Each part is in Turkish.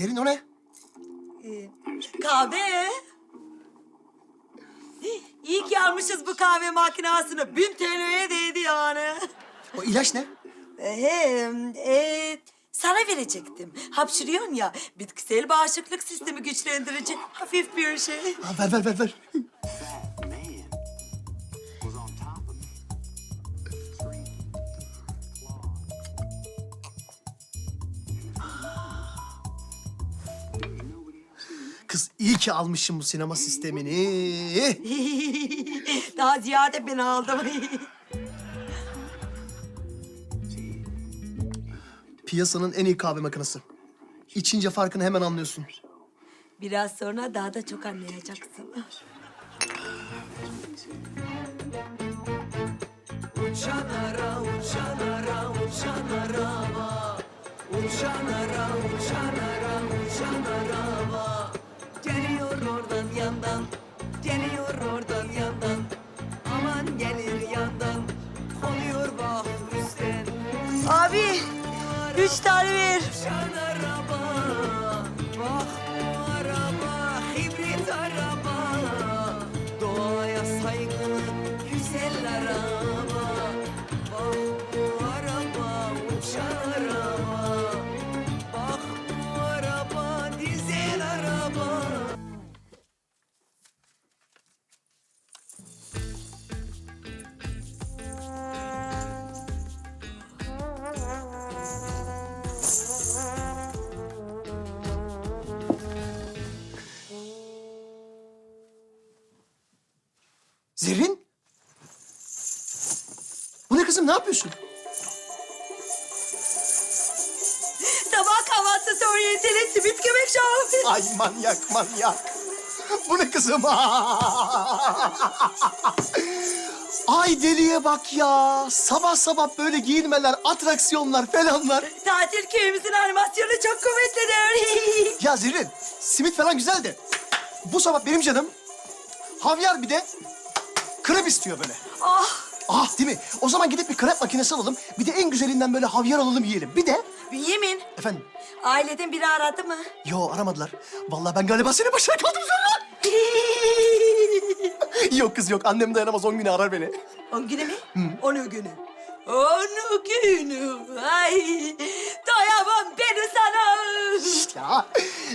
Zerrin o ne? Ee, kahve. İyi ki almışız bu kahve makinasını. Bin TL'ye değdi yani. O ilaç ne? Ee, e, sana verecektim. Hapşırıyorsun ya. Bitkisel bağışıklık sistemi güçlendirici hafif bir şey. Ha, ver ver ver ver. İyi ki almışım bu sinema sistemini. Daha ziyade ben aldım. Piyasanın en iyi kahve makinesi. İçince farkını hemen anlıyorsun. Biraz sonra daha da çok anlayacaksın. Uçan ara, uçan ara, uçan araba. Uçan yandan, geliyor oradan yandan. Aman gelir yandan, konuyor bak üstten. Abi, üç tane ver. Uçan ne yapıyorsun? Sabah kahvaltısı oryanteli simit göbek şahı. Ay manyak manyak. Bu ne kızım? Ay deliye bak ya. Sabah sabah böyle giyinmeler, atraksiyonlar falanlar. Tatil köyümüzün animasyonu çok kuvvetlidir. Ya Zerrin, simit falan güzeldi. Bu sabah benim canım havyar bir de krep istiyor böyle. ah, Ah değil mi? O zaman gidip bir krep makinesi alalım. Bir de en güzelinden böyle havyar alalım yiyelim. Bir de... Bünyamin, Efendim? aileden biri aradı mı? Yo aramadılar. Vallahi ben galiba senin başına kaldım Zerrin. yok kız yok. Annem dayanamaz. On güne arar beni. On günü mü? Onu günü. Onu günü. Ay. Ya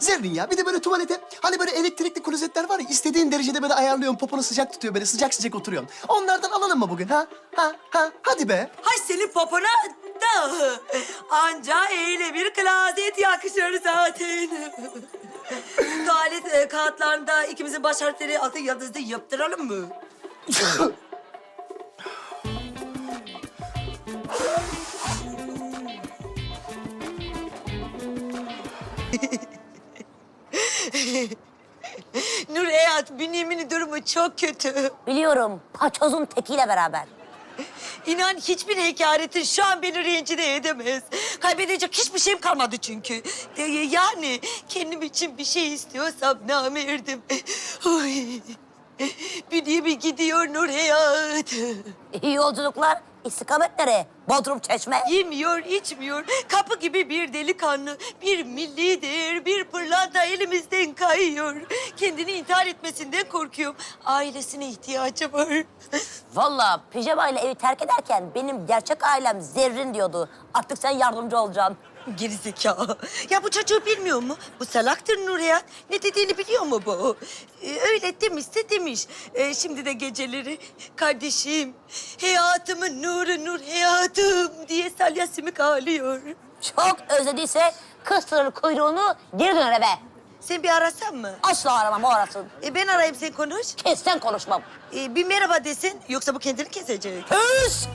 Zerrin ya bir de böyle tuvalete hani böyle elektrikli klozetler var ya istediğin derecede böyle ayarlıyorsun poponu sıcak tutuyor böyle sıcak sıcak oturuyorsun. Onlardan alalım mı bugün ha? Ha ha hadi be. Hay senin popona da. Anca öyle bir klozet yakışır zaten. Tuvalet e, kağıtlarında ikimizin baş harfleri altı yıldızlı yaptıralım mı? Nur Hayat, Bünyamin'in durumu çok kötü. Biliyorum. Paçozun tekiyle beraber. İnan hiçbir hekaretin şu an beni rencide edemez. Kaybedecek hiçbir şeyim kalmadı çünkü. De- Yani kendim için bir şey istiyorsam namerdim. Oy. Bünyamin gidiyor Nur Hayat. İyi yolculuklar. İstikamet nereye? Bodrum Çeşme. Yemiyor, içmiyor. Kapı gibi bir delikanlı, bir millidir, bir pırlanta elimizden kayıyor. Kendini intihar etmesinden korkuyorum. Ailesine ihtiyacı var. Vallahi pijamayla evi terk ederken benim gerçek ailem Zerrin diyordu. Artık sen yardımcı olacaksın. Gerizekalı. Ya bu çocuğu bilmiyor mu? Bu salaktır Nurhayat. Ne dediğini biliyor mu bu? Ee, öyle demişse demiş. Ee, şimdi de geceleri kardeşim, hayatımın nuru nur hayatım diye salya simik ağlıyor. Çok özlediyse kıstırır kuyruğunu geri döner eve. Sen bir arasan mı? Asla aramam o arasın. Ee, ben arayayım sen konuş. Kessen konuşmam. Ee, bir merhaba desin yoksa bu kendini kesecek. Öz!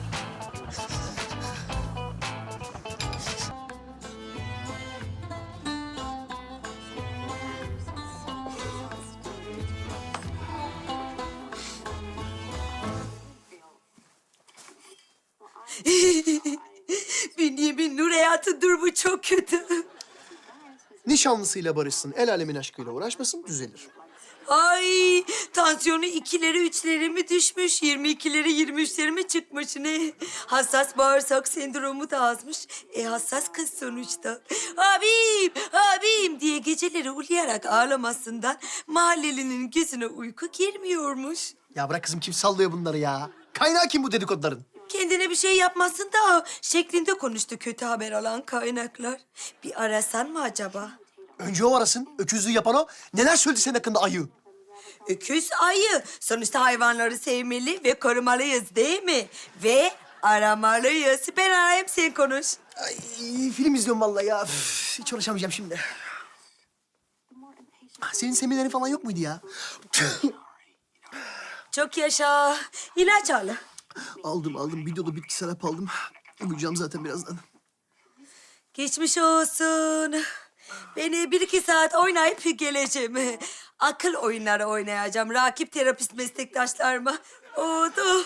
Hayatın durumu çok kötü. Nişanlısıyla barışsın, el alemin aşkıyla uğraşmasın düzelir. Ay tansiyonu ikileri üçleri mi düşmüş? Yirmi ikileri yirmi üçleri mi çıkmış ne? Hassas bağırsak sendromu da azmış. E hassas kız sonuçta. Abim, abim diye geceleri uluyarak ağlamasından mahallelinin gözüne uyku girmiyormuş. Ya bırak kızım kim sallıyor bunları ya? Kaynağı kim bu dedikoduların? Kendine bir şey yapmasın da şeklinde konuştu kötü haber alan kaynaklar. Bir arasan mı acaba? Önce o arasın. Öküzlüğü yapan o. Neler söyledi senin hakkında ayı? Öküz ayı. Sonuçta hayvanları sevmeli ve korumalıyız değil mi? Ve aramalıyız. Ben arayayım sen konuş. Ay, film izliyorum vallahi ya. Üf, hiç uğraşamayacağım şimdi. Senin seminerin falan yok muydu ya? Çok yaşa. İlaç al. Aldım aldım. Bir dolu bitkisel hap aldım. Uyuyacağım zaten birazdan. Geçmiş olsun. Beni bir iki saat oynayıp geleceğim. Akıl oyunları oynayacağım. Rakip terapist meslektaşlarıma. Oldu.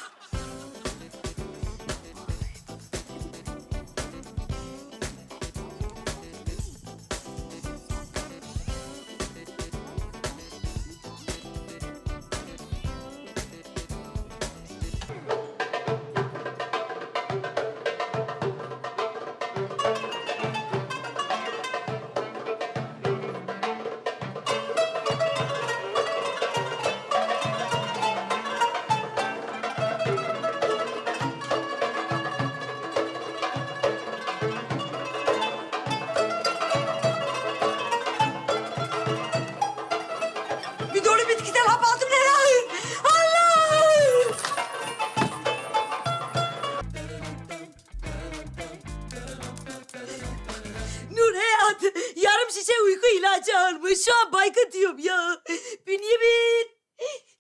İlacı almış. Şu an diyorum ya. Bünyamin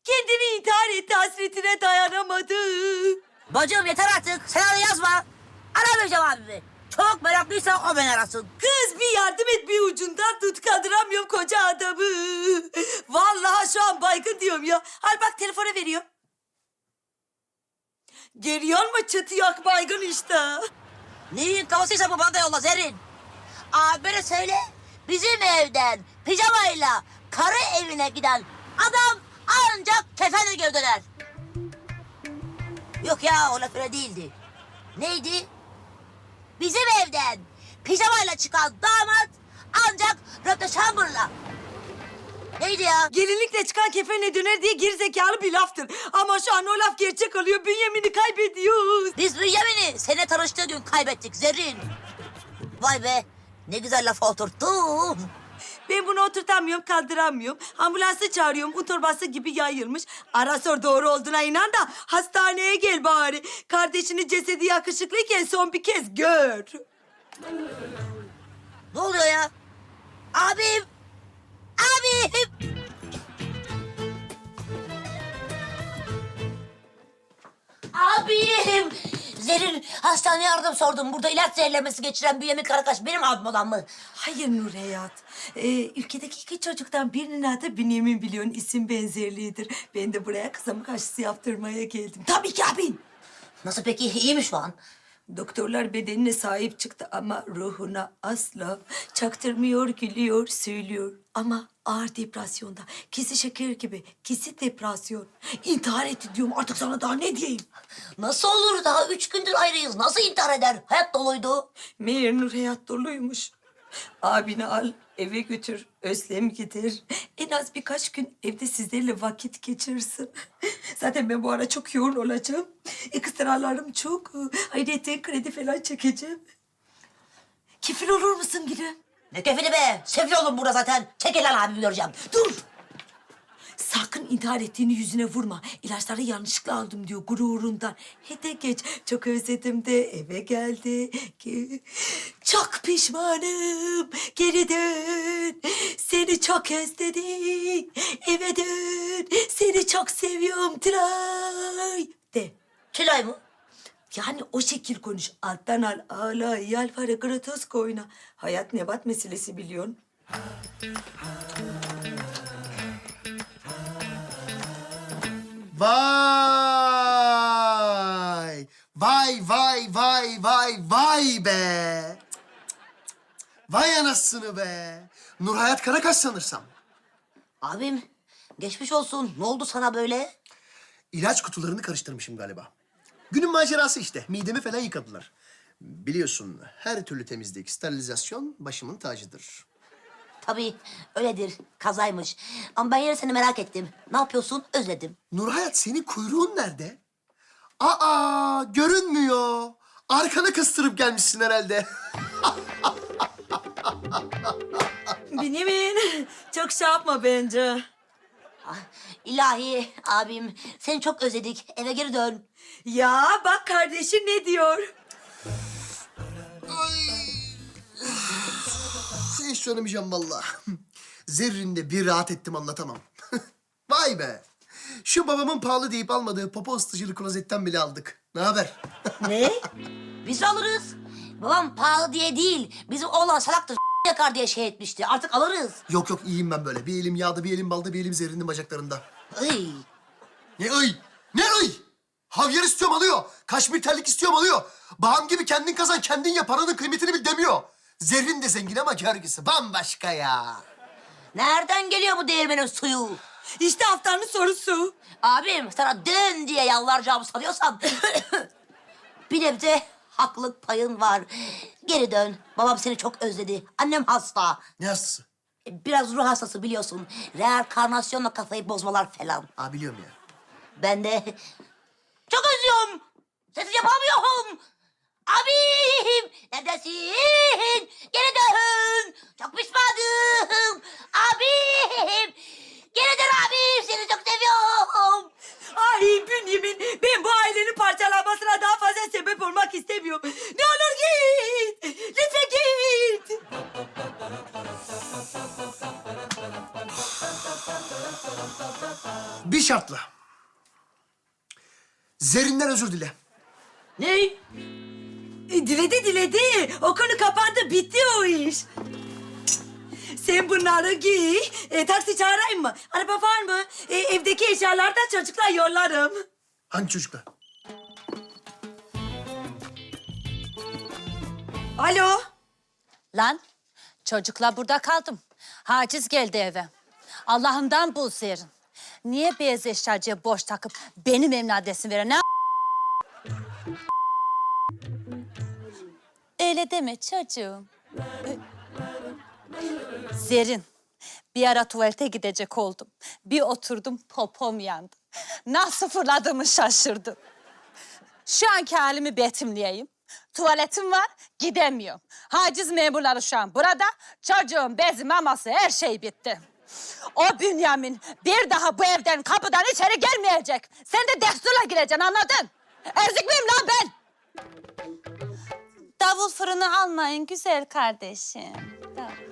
kendini intihar etti hasretine dayanamadı. Bacım yeter artık. Sen öyle yazma. Aramayacağım abimi. Çok meraklıysa o beni arasın. Kız bir yardım et bir ucundan tut kaldıramıyorum koca adamı. Vallahi şu an baygın diyorum ya. Al bak telefona veriyor. Geliyor mu çıtı yok baygın işte. Neyin kafasıysa bu bana da yolla Zerrin. Abine söyle. Bizim evden pijamayla karı evine giden adam ancak kefenle geri döner. Yok ya o laf öyle değildi. Neydi? Bizim evden pijamayla çıkan damat ancak röpteşambırla. Neydi ya? Gelinlikle çıkan kefenle döner diye gerizekalı bir laftır. Ama şu an o laf gerçek oluyor. Bünyamin'i kaybediyoruz. Biz Bünyamin'i seninle tanıştığı gün kaybettik Zerrin. Vay be ne güzel lafa oturttum. Ben bunu oturtamıyorum, kaldıramıyorum. Ambulansı çağırıyorum, un torbası gibi yayılmış. Ara sor doğru olduğuna inan da hastaneye gel bari. Kardeşinin cesedi yakışıklıyken son bir kez gör. Ne oluyor ya? Abim! Abim! Abim! Zerrin hastaneye yardım sordum. Burada ilaç zehirlemesi geçiren Bünyamin Karakaş benim abim olan mı? Hayır Nur Hayat. Ee, ülkedeki iki çocuktan birinin adı Bünyamin biliyorsun. isim benzerliğidir. Ben de buraya kızamık aşısı yaptırmaya geldim. Tabii ki abin. Nasıl peki? İyi mi şu an? Doktorlar bedenine sahip çıktı ama ruhuna asla çaktırmıyor, gülüyor, söylüyor. Ama ağır depresyonda. Kisi şeker gibi. Kisi depresyon. İntihar etti diyorum artık sana daha ne diyeyim? Nasıl olur? Daha üç gündür ayrıyız. Nasıl intihar eder? Hayat doluydu. Meğer Nur hayat doluymuş. Abini al, eve götür, özlem gider. En az birkaç gün evde sizlerle vakit geçirsin. Zaten ben bu ara çok yoğun olacağım. Ekstralarım çok. Ayrıca kredi falan çekeceğim. Kefil olur musun gülüm? Ne kefili be? Sefil oğlum burada zaten. Çekil lan abimi göreceğim. Dur! Sakın intihar ettiğini yüzüne vurma. İlaçları yanlışlıkla aldım diyor gururundan. Hede geç. Çok özledim de eve geldi. Ge- Çok pişmanım. Geri dön. Seni çok özledim. Eve dön. Seni çok seviyorum. Tray. De. Tülay mı? Yani o şekil konuş. Alttan al, ağla, yalvar, kratos koyna. Hayat nebat meselesi biliyorsun. Vay! Vay vay vay vay vay be! Vay anasını be! Nur Hayat Karakaş sanırsam. Abim Geçmiş olsun. Ne oldu sana böyle? İlaç kutularını karıştırmışım galiba. Günün macerası işte. Midemi falan yıkadılar. Biliyorsun her türlü temizlik, sterilizasyon başımın tacıdır. Tabii öyledir. Kazaymış. Ama ben yine seni merak ettim. Ne yapıyorsun? Özledim. Nurhayat senin kuyruğun nerede? Aa görünmüyor. Arkana kıstırıp gelmişsin herhalde. Bünyamin çok şey yapma bence. Ah, ilahi abim seni çok özledik. Eve geri dön. Ya bak kardeşin ne diyor? Hiç söylemeyeceğim vallahi. Zerrinde bir rahat ettim anlatamam. Vay be. Şu babamın pahalı deyip almadığı popo ısıtıcılı klozetten bile aldık. Ne haber? Ne? Biz alırız. Babam pahalı diye değil. Bizim oğlan salaktır yakar diye şey etmişti. Artık alırız. yok yok iyiyim ben böyle. Bir elim yağda, bir elim balda, bir elim zerrinin bacaklarında. Ay. Ne ıy? Ne ıy? Havyar istiyorum alıyor. Kaşmir terlik istiyorum alıyor. Bağım gibi kendin kazan, kendin yap. Paranın kıymetini bil demiyor. Zerrin de zengin ama görgüsü bambaşka ya. Nereden geliyor bu değirmenin suyu? İşte haftanın sorusu. Abim sana dön diye yalvaracağımı sanıyorsan... bir nebze haklılık payın var. Geri dön. Babam seni çok özledi. Annem hasta. Ne hastası? E, Biraz ruh hastası biliyorsun. Reenkarnasyonla kafayı bozmalar falan. Aa biliyorum ya. Ben de çok özlüyorum. Sesi yapamıyorum. Abim neredesin? Geri dön. Çok pişmanım. Abim. Geri dön abim. Seni çok seviyorum. Ay Bünyamin ben bu ailenin parçalanmasına daha fazla sebep olmak istemiyorum. Ne olur git. Lütfen git. Bir şartla. Zerrinden özür dile. Ne? Diledi diledi. O konu kapandı bitti o iş. Sen bunları giy. E, taksi çağırayım mı? Araba var mı? E, evdeki eşyalar da çocuklar yollarım. Hangi çocuklar? Alo. Lan çocukla burada kaldım. Haciz geldi eve. Allah'ımdan bul Zerrin. Niye beyaz eşyacıya boş takıp benim evin adresini veren? Öyle deme çocuğum. Zerrin, bir ara tuvalete gidecek oldum. Bir oturdum popom yandı. Nasıl fırladığımı şaşırdım. Şu anki halimi betimleyeyim. Tuvaletim var, gidemiyorum. Haciz memurları şu an burada. Çocuğun bezi, maması, her şey bitti. O Bünyamin bir daha bu evden kapıdan içeri gelmeyecek. Sen de desturla gireceksin anladın? Ezik miyim lan ben? Davul fırını almayın güzel kardeşim. Davul.